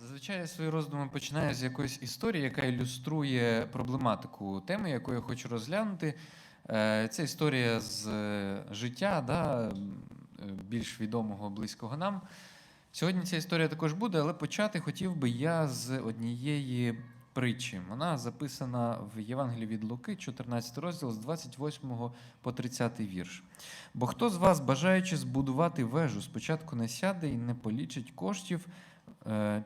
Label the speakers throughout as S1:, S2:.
S1: Зазвичай я свої роздуми починаю з якоїсь історії, яка ілюструє проблематику теми, яку я хочу розглянути. Е, Це історія з е, життя, да, е, більш відомого, близького нам. Сьогодні ця історія також буде, але почати хотів би я з однієї притчі. Вона записана в Євангелії від Луки, 14 розділ з 28 по 30 вірш. Бо хто з вас, бажаючи збудувати вежу, спочатку не сяде і не полічить коштів,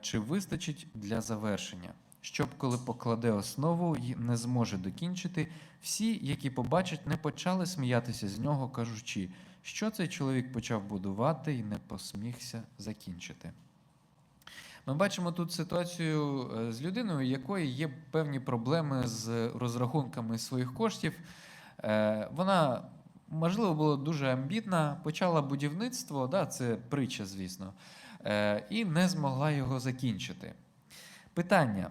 S1: чи вистачить для завершення, щоб коли покладе основу не зможе докінчити, всі, які побачать, не почали сміятися з нього, кажучи, що цей чоловік почав будувати і не посмігся закінчити. Ми бачимо тут ситуацію е, з людиною, у якої є певні проблеми з розрахунками своїх коштів. Е, Вона, можливо, була дуже амбітна, почала будівництво, да, це притча, звісно, е, і не змогла його закінчити. Питання.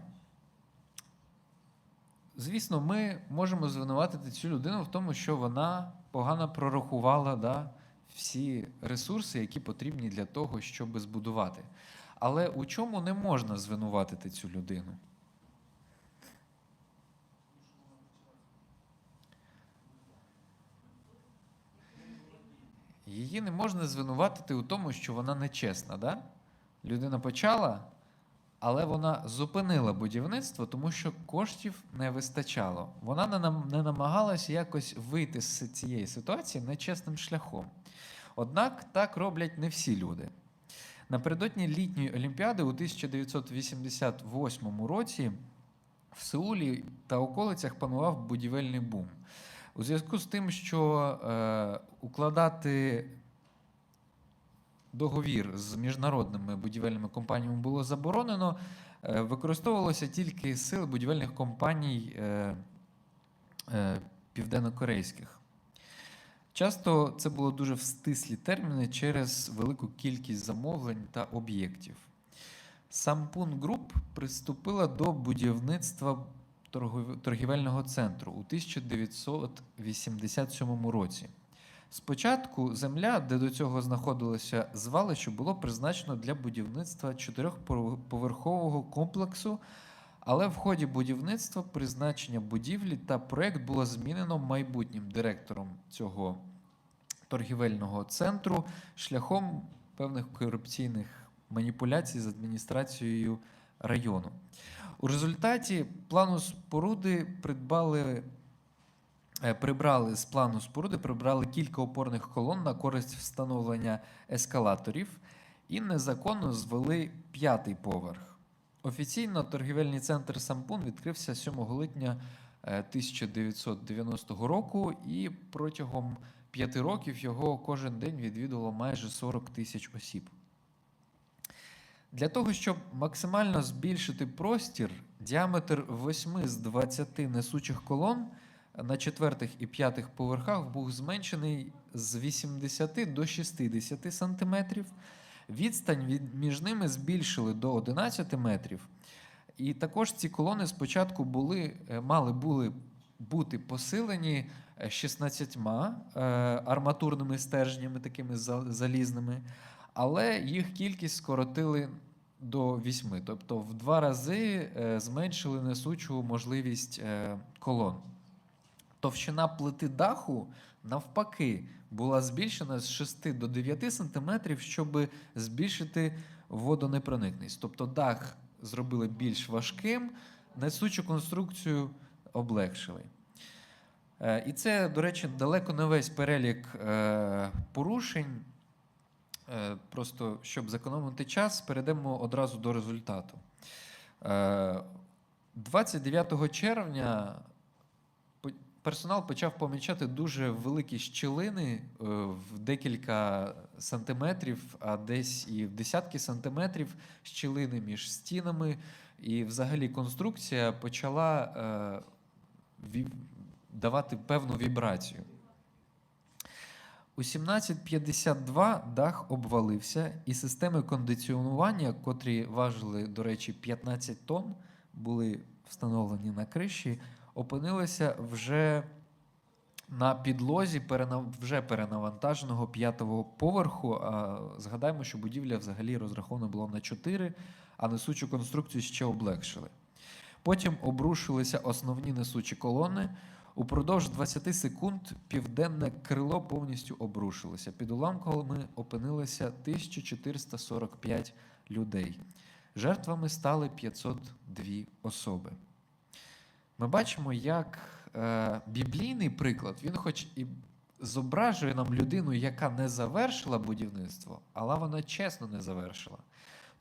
S1: Звісно, ми можемо звинуватити цю людину в тому, що вона погано прорахувала да, всі ресурси, які потрібні для того, щоб збудувати. Але у чому не можна звинуватити цю людину? Її не можна звинуватити у тому, що вона нечесна. Да? Людина почала, але вона зупинила будівництво, тому що коштів не вистачало. Вона не, нам- не намагалася якось вийти з цієї ситуації нечесним шляхом. Однак так роблять не всі люди. Напередодні літньої олімпіади у 1988 році в Сеулі та околицях панував будівельний бум. У зв'язку з тим, що е, укладати договір з міжнародними будівельними компаніями було заборонено, е, використовувалося тільки сили будівельних компаній е, е, південнокорейських. Часто це було дуже в стислі терміни через велику кількість замовлень та об'єктів. Сампун Груп приступила до будівництва торгівельного центру у 1987 році. Спочатку земля, де до цього знаходилося звалище, було призначено для будівництва чотирьохповерхового комплексу, але в ході будівництва призначення будівлі та проект було змінено майбутнім директором цього торгівельного центру шляхом певних корупційних маніпуляцій з адміністрацією району. У результаті плану споруди придбали. е, Прибрали з плану споруди, прибрали кілька опорних колон на користь встановлення ескалаторів і незаконно звели п'ятий поверх. Офіційно торгівельний центр Сампун відкрився 7 липня е, 1990 року, і протягом п'яти років його кожен день відвідувало майже 40 тисяч осіб. Для того, щоб максимально збільшити простір, діаметр 8 з 20 несучих колон на четвертих і п'ятих поверхах був зменшений з 80 до 60 сантиметрів. Відстань від, між ними збільшили до 11 метрів. І також ці колони спочатку були, е, мали були бути посилені е, 16 е, арматурними стержнями, такими залізними, але їх кількість скоротили до 8, тобто в два рази е, зменшили несучу можливість е, колон. Товщина плити даху, навпаки, була збільшена з 6 до 9 см, щоб збільшити водонепроникність. Тобто дах зробили більш важким, несучу конструкцію облегшили. Е, І це, до речі, далеко не весь перелік порушень. Е, Просто щоб зекономити час, перейдемо одразу до результату. Е, 29 червня персонал почав помічати дуже великі щілини е, в декілька сантиметрів, а десь і в десятки сантиметрів щілини між стінами. І взагалі конструкція почала е, давати певну вібрацію. У 17.52 дах обвалився, і системи кондиціонування, котрі важили, до речі, 15 тонн, були встановлені на криші, опинилися вже на підлозі вже перенавантаженого п'ятого поверху. А, згадаємо, що будівля взагалі розрахована була на 4, а несучу конструкцію ще облегшили. Потім обрушилися основні несучі колони. Упродовж 20 секунд південне крило повністю обрушилося. Під уламками опинилися 1445 людей. Жертвами стали 502 особи. Ми бачимо, як е, біблійний приклад, він хоч і зображує нам людину, яка не завершила будівництво, але вона чесно не завершила.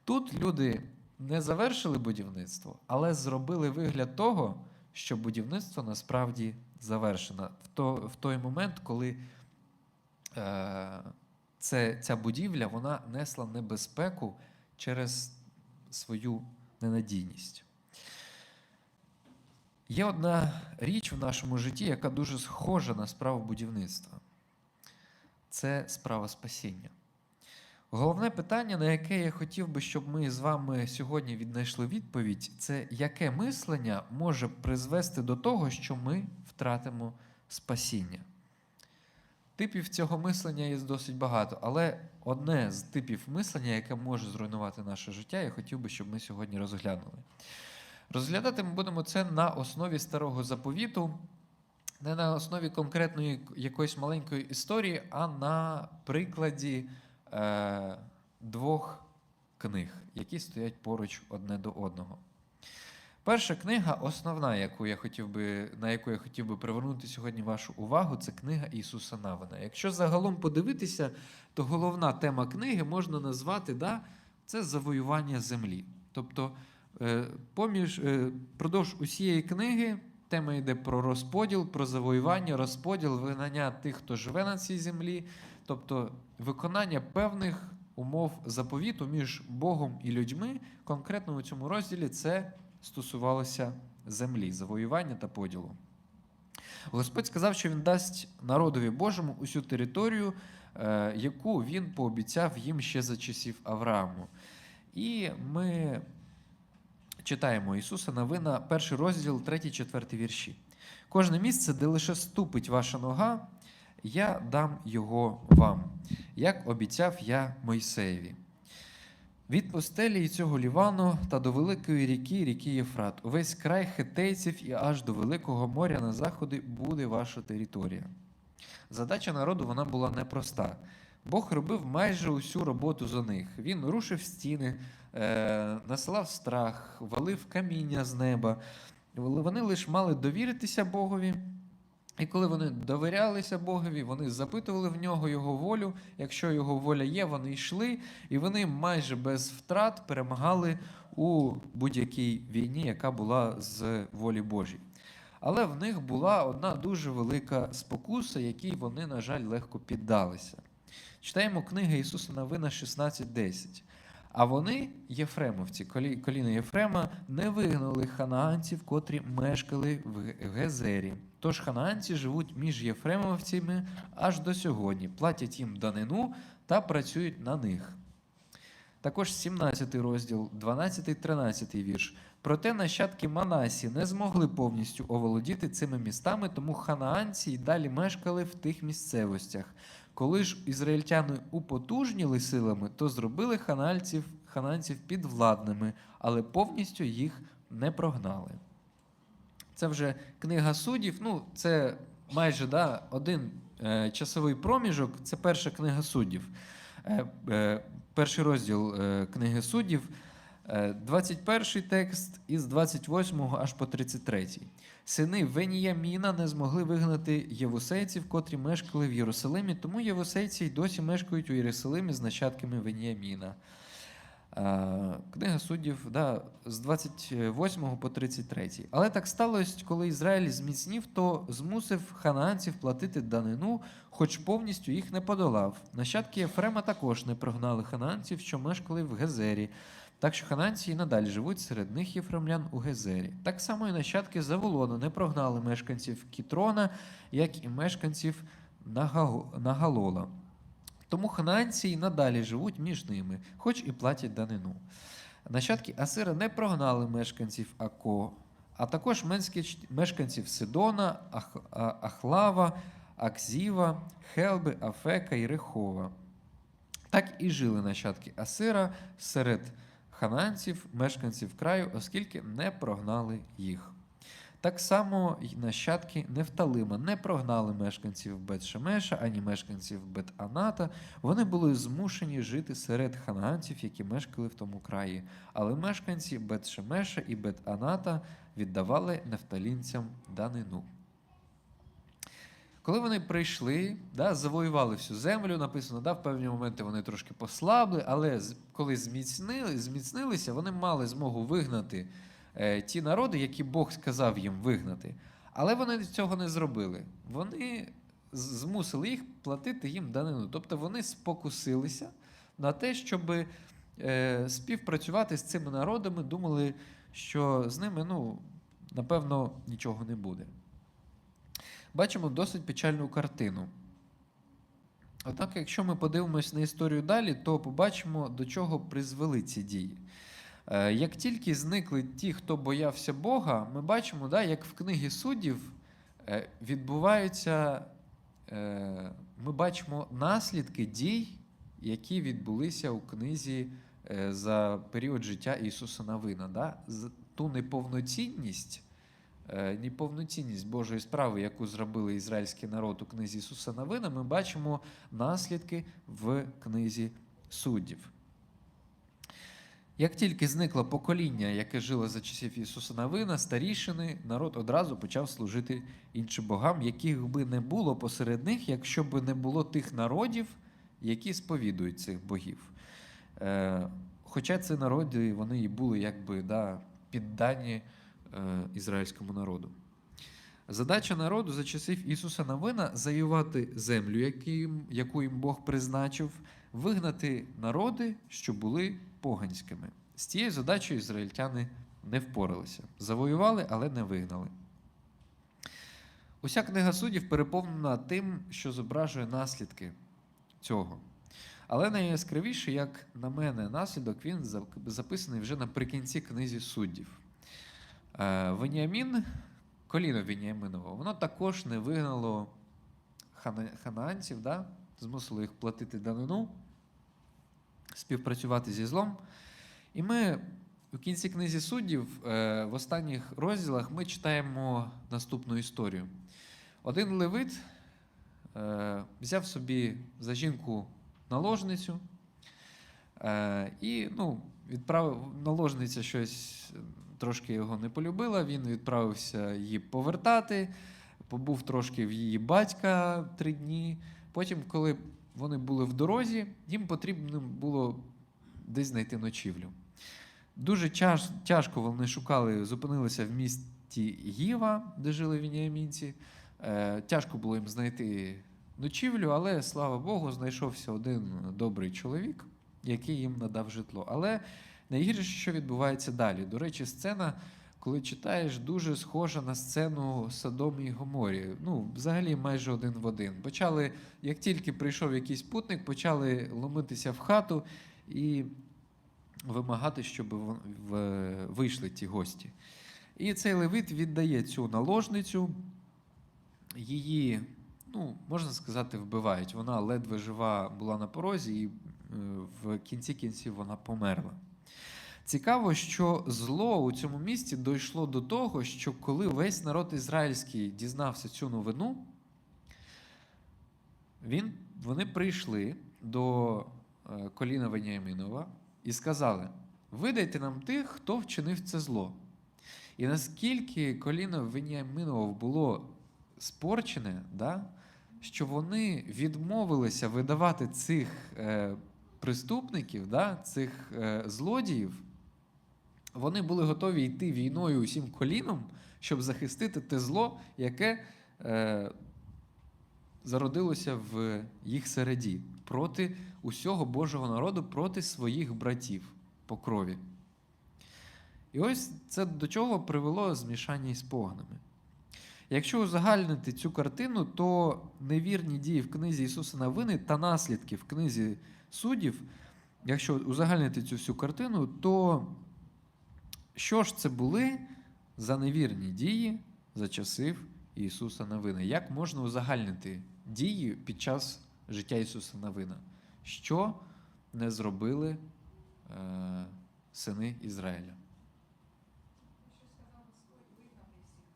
S1: Тут люди не завершили будівництво, але зробили вигляд того, що будівництво насправді завершено в, то, в той момент, коли е, це, ця будівля вона несла небезпеку через свою ненадійність. Є одна річ в нашому житті, яка дуже схожа на справу будівництва. Це справа спасіння. Головне питання, на яке я хотів би, щоб ми з вами сьогодні віднайшли відповідь, це яке мислення може призвести до того, що ми втратимо спасіння. Типів цього мислення є досить багато, але одне з типів мислення, яке може зруйнувати наше життя, я хотів би, щоб ми сьогодні розглянули. Розглядати ми будемо це на основі старого заповіту, не на основі конкретної якоїсь маленької історії, а на прикладі е, двох книг, які стоять поруч одне до одного. Перша книга, основна, яку я хотів би, на яку я хотів би привернути сьогодні вашу увагу, це книга Ісуса Навина. Якщо загалом подивитися, то головна тема книги можна назвати да, це завоювання землі. Тобто, е, поміж, е, продовж усієї книги тема йде про розподіл, про завоювання, розподіл, вигнання тих, хто живе на цій землі, тобто виконання певних умов заповіту між Богом і людьми. Конкретно у цьому розділі це стосувалося землі, завоювання та поділу. Господь сказав, що він дасть народові Божому усю територію, е, яку він пообіцяв їм ще за часів Аврааму. І ми читаємо Ісуса Новина, перший розділ, 3-4 вірші. Кожне місце, де лише ступить ваша нога, я дам його вам, як обіцяв я Мойсеєві. Від пустелі і цього Лівану та до великої ріки, ріки Єфрат, увесь край хетейців і аж до Великого моря на заходи буде ваша територія. Задача народу вона була непроста. Бог робив майже усю роботу за них. Він рушив стіни, е, насилав страх, валив каміння з неба. Вони лише мали довіритися Богові. І коли вони довірялися Богові, вони запитували в нього його волю. Якщо його воля є, вони йшли, і вони майже без втрат перемагали у будь-якій війні, яка була з волі Божій. Але в них була одна дуже велика спокуса, якій вони, на жаль, легко піддалися. Читаємо книги Ісуса Новина 16.10. А вони, єфремовці, колі- коліна Єфрема, не вигнали ханаанців, котрі мешкали в Гезері. Тож ханаанці живуть між єфремовцями аж до сьогодні, платять їм данину та працюють на них. Також 17 розділ, 12-13 вірш. Проте нащадки Манасі не змогли повністю оволодіти цими містами, тому ханаанці й далі мешкали в тих місцевостях. Коли ж ізраїльтяни употужніли силами, то зробили ханальців, хананців підвладними, але повністю їх не прогнали. Це вже книга суддів. Ну, це майже да, один е, часовий проміжок. Це перша книга суддів. Е, е, перший розділ е, книги суддів, е, 21 текст із 28 аж по 33. Сини Веніяміна не змогли вигнати євусейців, котрі мешкали в Єрусалимі, тому євусейці й досі мешкають у Єрусалимі з нащадками Веніяміна. Книга суддів да, з 28 по 33. Але так сталося, коли Ізраїль зміцнів, то змусив ханаанців платити данину, хоч повністю їх не подолав. Нащадки Єфрема також не прогнали ханаанців, що мешкали в Гезері. Так що хананці і надалі живуть серед них єфремлян у Гезері. Так само і нащадки Заволона не прогнали мешканців Кітрона, як і мешканців Нагалола. Тому ханаанці й надалі живуть між ними, хоч і платять данину. Нащадки Асира не прогнали мешканців Ако, а також мешканців Сидона, Ах, Ахлава, Акзіва, Хелби, Афека і Рехова. Так і жили нащадки Асира серед хананців, мешканців краю, оскільки не прогнали їх. Так само й нащадки Нефталима не прогнали мешканців Бет-Шемеша, ані мешканців Бет-Аната. Вони були змушені жити серед хананців, які мешкали в тому краї. Але мешканці Бет-Шемеша і Бет-Аната віддавали нефталінцям данину. Коли вони прийшли, да, завоювали всю землю, написано, да, в певні моменти вони трошки послабли, але коли зміцнили, зміцнилися, вони мали змогу вигнати е, ті народи, які Бог сказав їм вигнати. Але вони цього не зробили. Вони змусили їх платити їм данину. Тобто вони спокусилися на те, щоб е, співпрацювати з цими народами, думали, що з ними, ну, напевно, нічого не буде. Бачимо досить печальну картину. Однак, якщо ми подивимось на історію далі, то побачимо, до чого призвели ці дії. Е, Як тільки зникли ті, хто боявся Бога, ми бачимо, да, як в книгі суддів е, відбуваються, е, ми бачимо наслідки дій, які відбулися у книзі за період життя Ісуса Навина. Да? Ту неповноцінність, неповноцінність Божої справи, яку зробили ізраїльський народ у книзі Ісуса Навина, ми бачимо наслідки в книзі суддів. Як тільки зникло покоління, яке жило за часів Ісуса Навина, старішини, народ одразу почав служити іншим богам, яких би не було посеред них, якщо б не було тих народів, які сповідують цих богів. Е, хоча ці народи вони і були якби да, піддані е, ізраїльському народу. Задача народу за часів Ісуса Навина завоювати землю, яку їм Бог призначив, вигнати народи, що були поганськими. З цією задачею ізраїльтяни не впоралися. Завоювали, але не вигнали. Уся книга суддів переповнена тим, що зображує наслідки цього. Але найяскравіше, як на мене, наслідок він записаний вже наприкінці книзі суддів. Е, Веніамін, коліно Веніаминово, воно також не вигнало ханаанців, да? змусило їх платити данину, співпрацювати зі злом. І ми у кінці книзі суддів, е, в останніх розділах, ми читаємо наступну історію. Один левит е, взяв собі за жінку наложницю і ну, відправив наложниця щось трошки його не полюбила. Він відправився її повертати, побув трошки в її батька три дні. Потім, коли вони були в дорозі, їм потрібно було десь знайти ночівлю. Дуже тяж, тяжко вони шукали, зупинилися в місті Гіва, де жили вініамінці. Е, тяжко було їм знайти ночівлю, але слава Богу, знайшовся один добрий чоловік, який їм надав житло. Але найгірше, що відбувається далі. До речі, сцена, коли читаєш, дуже схожа на сцену Содомі і Гоморі. Ну, взагалі, майже один в один. Почали, як тільки прийшов якийсь путник, почали ломитися в хату і вимагати, щоб вийшли ті гості. І цей левит віддає цю наложницю, її, ну, можна сказати, вбивають. Вона ледве жива була на порозі, і е, в кінці кінців вона померла. Цікаво, що зло у цьому місті дійшло до того, що коли весь народ ізраїльський дізнався цю новину, він, вони прийшли до е, коліна Веніамінова і сказали: видайте нам тих, хто вчинив це зло. І наскільки коліно Веніамінова було спорчене, да, що вони відмовилися видавати цих е, преступників, да, цих е, злодіїв, вони були готові йти війною усім коліном, щоб захистити те зло, яке е, зародилося в їх середі проти усього Божого народу, проти своїх братів по крові. І ось це до чого привело змішання із поганими. Якщо узагальнити цю картину, то невірні дії в книзі Ісуса Навини та наслідки в книзі суддів, якщо узагальнити цю всю картину, то що ж це були за невірні дії за часів Ісуса Навина. Як можна узагальнити дії під час життя Ісуса Навина? Що не зробили е, сини Ізраїля?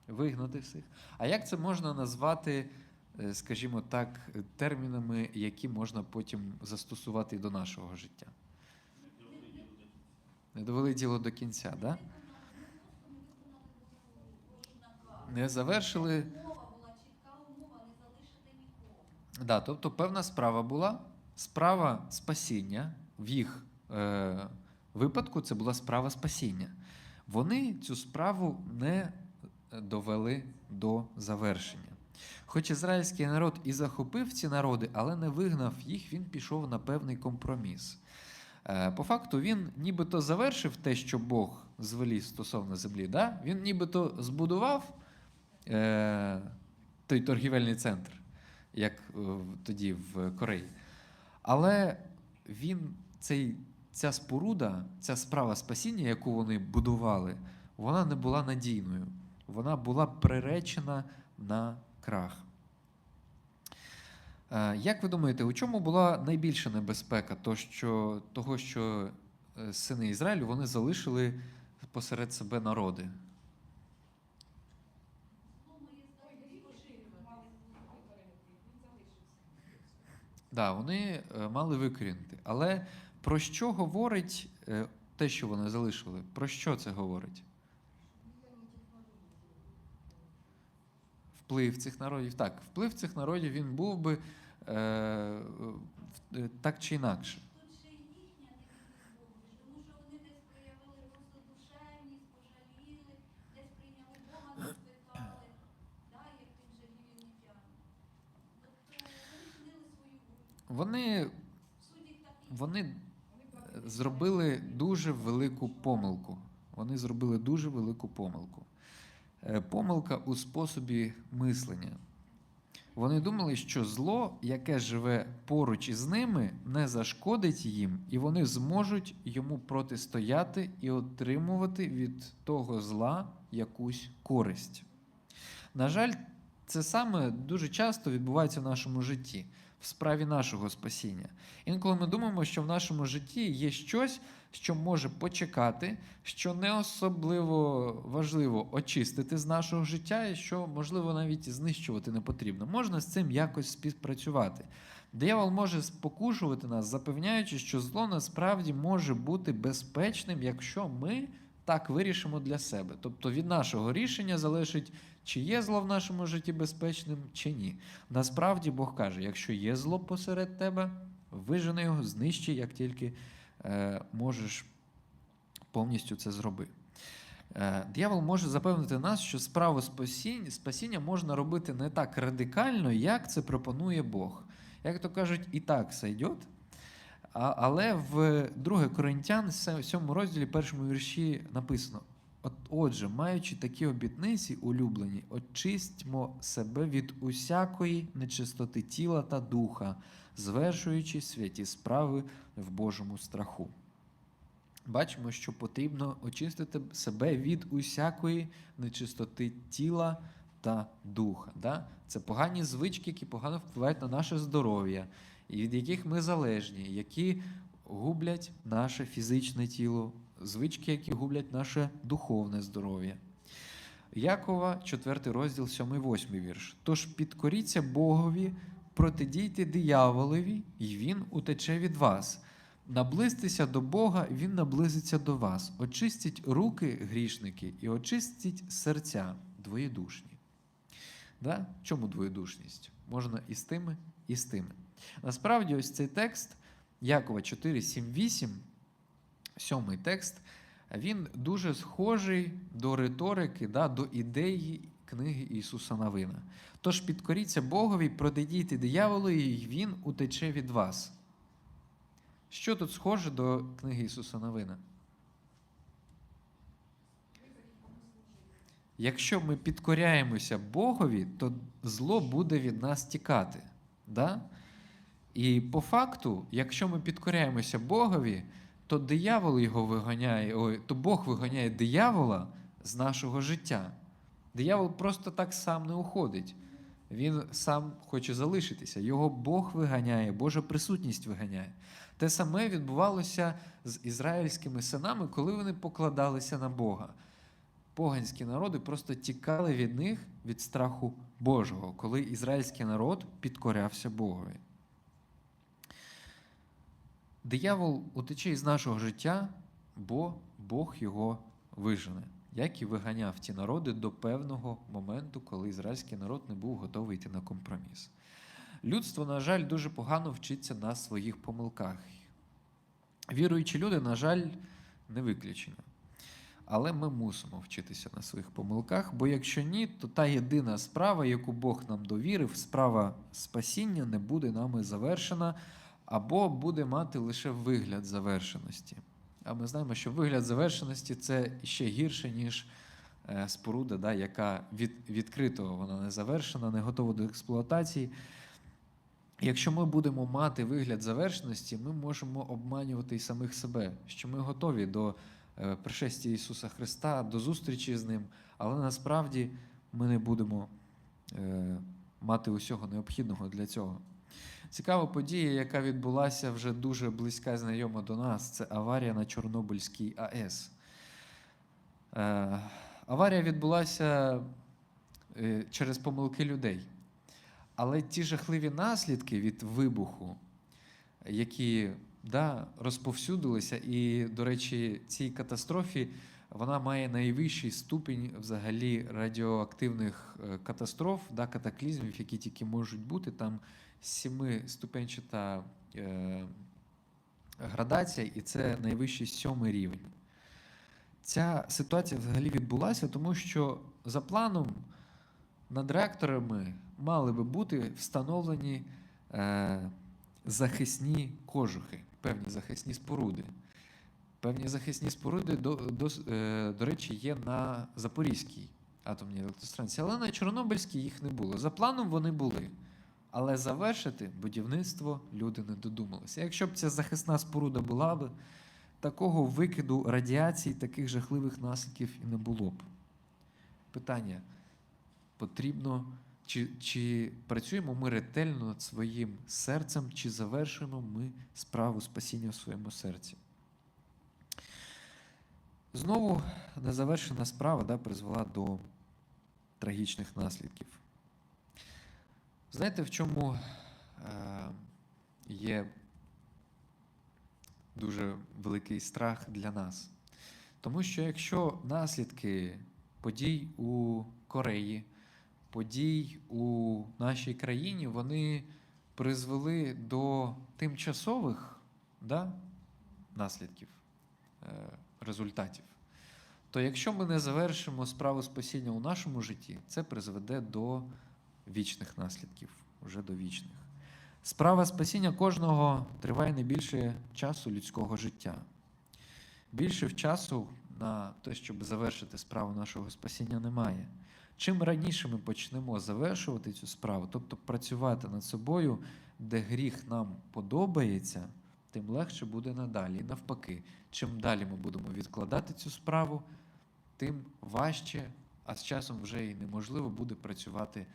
S1: Вигнати всіх. А як це можна назвати, е, скажімо так, термінами, які можна потім застосувати до нашого життя? Не довели діло до кінця? Да? Не завершили. Да, тобто певна справа була. Справа спасіння. В їх е, випадку це була справа спасіння. Вони цю справу не довели до завершення. Хоч ізраїльський народ і захопив ці народи, але не вигнав їх, він пішов на певний компроміс. Е, По факту він нібито завершив те, що Бог звелів стосовно землі. Да? Він нібито збудував е, той торгівельний центр, як е, тоді в Кореї. Але він, цей, ця споруда, ця справа спасіння, яку вони будували, вона не була надійною. Вона була приречена на крах. Е, Як ви думаєте, у чому була найбільша небезпека то, що, того, що е, сини Ізраїлю вони залишили посеред себе народи? Да, вони е, мали викорінити. Але про що говорить те, що вони залишили? Про що це говорить? Вплив цих народів. Так, вплив цих народів він був би е, е, так чи інакше.
S2: Вони. Тобто вони волю.
S1: Вони, е, зробили дуже велику помилку. Вони зробили дуже велику помилку. Е, Помилка у способі мислення. Вони думали, що зло, яке живе поруч із ними, не зашкодить їм, і вони зможуть йому протистояти і отримувати від того зла якусь користь. На жаль, це саме дуже часто відбувається в нашому житті, в справі нашого спасіння. Інколи ми думаємо, що в нашому житті є щось, що може почекати, що не особливо важливо очистити з нашого життя, і що, можливо, навіть знищувати не потрібно. Можна з цим якось співпрацювати. Диявол може спокушувати нас, запевняючи, що зло насправді може бути безпечним, якщо ми так вирішимо для себе. Тобто від нашого рішення залежить, чи є зло в нашому житті безпечним, чи ні. Насправді Бог каже: якщо є зло посеред тебе, вижени його, знищи, як тільки е, можеш повністю це зроби. Е, Диявол може запевнити нас, що справу спасіння, спасіння можна робити не так радикально, як це пропонує Бог. Як то кажуть, і так сойдет. Але в 2 Коринтян, 7 розділі, першому вірші написано: От, отже, маючи такі обітниці улюблені, очистьмо себе від усякої нечистоти тіла та духа, звершуючи святі справи в Божому страху. Бачимо, що потрібно очистити себе від усякої нечистоти тіла та духа. Да? Це погані звички, які погано впливають на наше здоров'я, від яких ми залежні, які гублять наше фізичне тіло, звички, які гублять наше духовне здоров'я. Якова, 4 розділ, 7, 8 вірш. Тож підкоріться Богові, протидійте дияволові, і він утече від вас. Наблизьтеся до Бога, Він наблизиться до вас. Очистіть руки грішники і очистіть серця двоєдушні. Да? Чому двоєдушність? Можна і з тими, і з тими. Насправді, ось цей текст Якова 4, 7, 8, сьомий текст, він дуже схожий до риторики, да, до ідеї книги Ісуса Навина. Тож підкоріться Богові, протидійте дияволу, і він утече від вас. Що тут схоже до книги Ісуса Новина? Якщо ми підкоряємося Богові, то зло буде від нас тікати. Да? І по факту, якщо ми підкоряємося Богові, то диявол його виганяє, ой, то Бог виганяє диявола з нашого життя. Диявол просто так сам не уходить. Він сам хоче залишитися. Його Бог виганяє, Божа присутність виганяє. Те саме відбувалося з ізраїльськими синами, коли вони покладалися на Бога. Поганські народи просто тікали від них від страху Божого, коли ізраїльський народ підкорявся Богові. Диявол утече із нашого життя, бо Бог його вижене, як і виганяв ті народи до певного моменту, коли ізраїльський народ не був готовий йти на компроміс. Людство, на жаль, дуже погано вчиться на своїх помилках. Віруючі люди, на жаль, не виключення. Але ми мусимо вчитися на своїх помилках, бо якщо ні, то та єдина справа, яку Бог нам довірив, справа спасіння, не буде нами завершена, або буде мати лише вигляд завершеності. А ми знаємо, що вигляд завершеності це ще гірше, ніж е, споруда, да, яка від, відкрито вона не завершена, не готова до експлуатації. Якщо ми будемо мати вигляд завершеності, ми можемо обманювати і самих себе, що ми готові до е, пришестя Ісуса Христа, до зустрічі з Ним, але насправді ми не будемо е, мати усього необхідного для цього. Цікава подія, яка відбулася вже дуже близька знайома до нас, це аварія на Чорнобильській АЕС. Е, аварія відбулася е, через помилки людей. Але ті жахливі наслідки від вибуху, які да, розповсюдилися, і, до речі, цій катастрофі вона має найвищий ступінь взагалі радіоактивних е, катастроф, да, катаклізмів, які тільки можуть бути. Там семиступенчата е, градація, і це найвищий сьомий рівень. Ця ситуація взагалі відбулася, тому що за планом над реакторами мали би бути встановлені е, захисні кожухи, певні захисні споруди. Певні захисні споруди, до, до, е, до речі, є на Запорізькій атомній електростанції, але на Чорнобильській їх не було. За планом вони були. Але завершити будівництво люди не додумалися. Якщо б ця захисна споруда була б, такого викиду радіації, таких жахливих наслідків і не було б. Питання: потрібно, чи, чи працюємо ми ретельно над своїм серцем, чи завершуємо ми справу спасіння в своєму серці? Знову незавершена справа да, призвела до трагічних наслідків. Знаєте, в чому е, є дуже великий страх для нас? Тому що якщо наслідки подій у Кореї, подій у нашій країні, вони призвели до тимчасових да, наслідків, е, результатів, то якщо ми не завершимо справу спасіння у нашому житті, це призведе до вічних наслідків, вже до вічних. Справа спасіння кожного триває не більше часу людського життя. Більше часу на те, щоб завершити справу нашого спасіння, немає. Чим раніше ми почнемо завершувати цю справу, тобто працювати над собою, де гріх нам подобається, тим легше буде надалі. І навпаки, чим далі ми будемо відкладати цю справу, тим важче, а з часом вже і неможливо буде працювати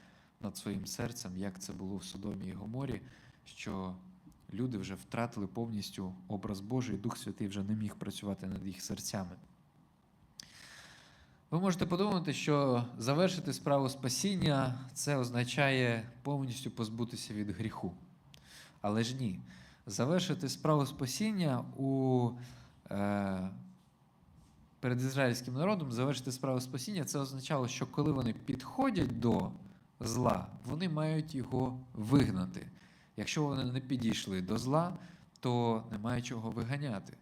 S1: над своїм серцем, як це було в Содомі і Гоморі, що люди вже втратили повністю образ Божий, і Дух Святий вже не міг працювати над їх серцями. Ви можете подумати, що завершити справу спасіння це означає повністю позбутися від гріху. Але ж ні. Завершити справу спасіння у, е, перед ізраїльським народом, завершити справу спасіння, це означало, що коли вони підходять до зла, вони мають його вигнати. Якщо вони не підійшли до зла, то немає чого виганяти.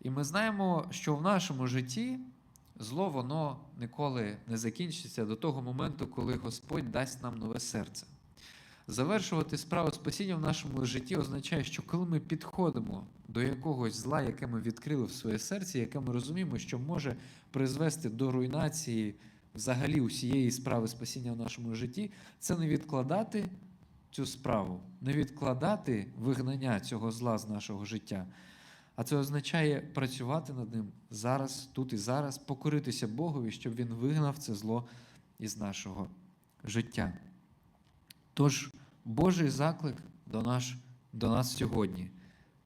S1: І ми знаємо, що в нашому житті зло воно ніколи не закінчиться до того моменту, коли Господь дасть нам нове серце. Завершувати справу спасіння в нашому житті означає, що коли ми підходимо до якогось зла, яке ми відкрили в своє серце, яке ми розуміємо, що може призвести до руйнації взагалі усієї справи спасіння в нашому житті, це не відкладати цю справу, не відкладати вигнання цього зла з нашого життя. А це означає працювати над ним зараз, тут і зараз, покоритися Богові, щоб він вигнав це зло із нашого життя. Тож, Божий заклик до, наш, до нас сьогодні.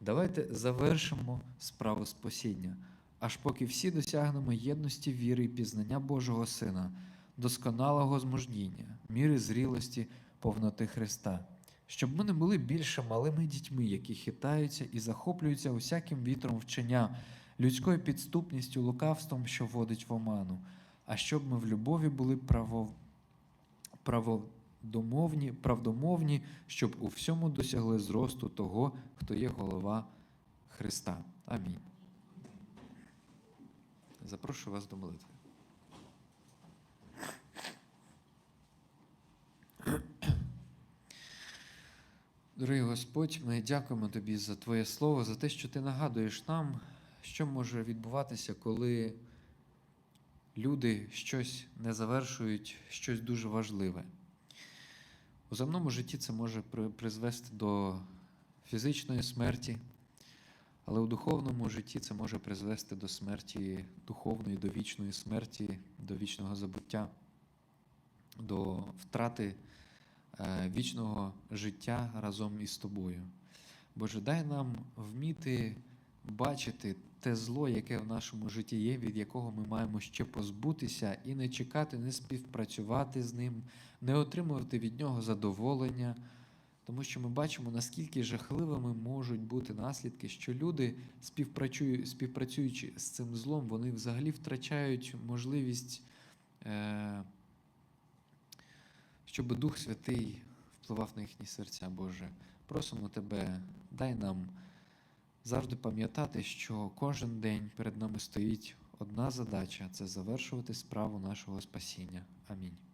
S1: Давайте завершимо справу спасіння, аж поки всі досягнемо єдності віри і пізнання Божого Сина, досконалого змуждіння, міри зрілості, повноти Христа, щоб ми не були більше малими дітьми, які хитаються і захоплюються усяким вітром вчення, людською підступністю, лукавством, що вводить в оману, а щоб ми в любові були право, правдомовні, правдомовні, щоб у всьому досягли зросту того, хто є голова Христа. Амінь. Запрошую вас до молитви. Дорогий Господь, ми дякуємо Тобі за Твоє Слово, за те, що Ти нагадуєш нам, що може відбуватися, коли люди щось не завершують, щось дуже важливе. У земному житті це може призвести до фізичної смерті, але у духовному житті це може призвести до смерті духовної, до вічної смерті, до вічного забуття, до втрати е, вічного життя разом із тобою. Боже, дай нам вміти бачити те зло, яке в нашому житті є, від якого ми маємо ще позбутися, і не чекати, не співпрацювати з ним, не отримувати від нього задоволення. Тому що ми бачимо, наскільки жахливими можуть бути наслідки, що люди, співпрацюючи з цим злом, вони взагалі втрачають можливість, е, щоб Дух Святий впливав на їхні серця, Боже. Просимо Тебе, дай нам завжди пам'ятати, що кожен день перед нами стоїть одна задача це завершувати справу нашого спасіння. Амінь.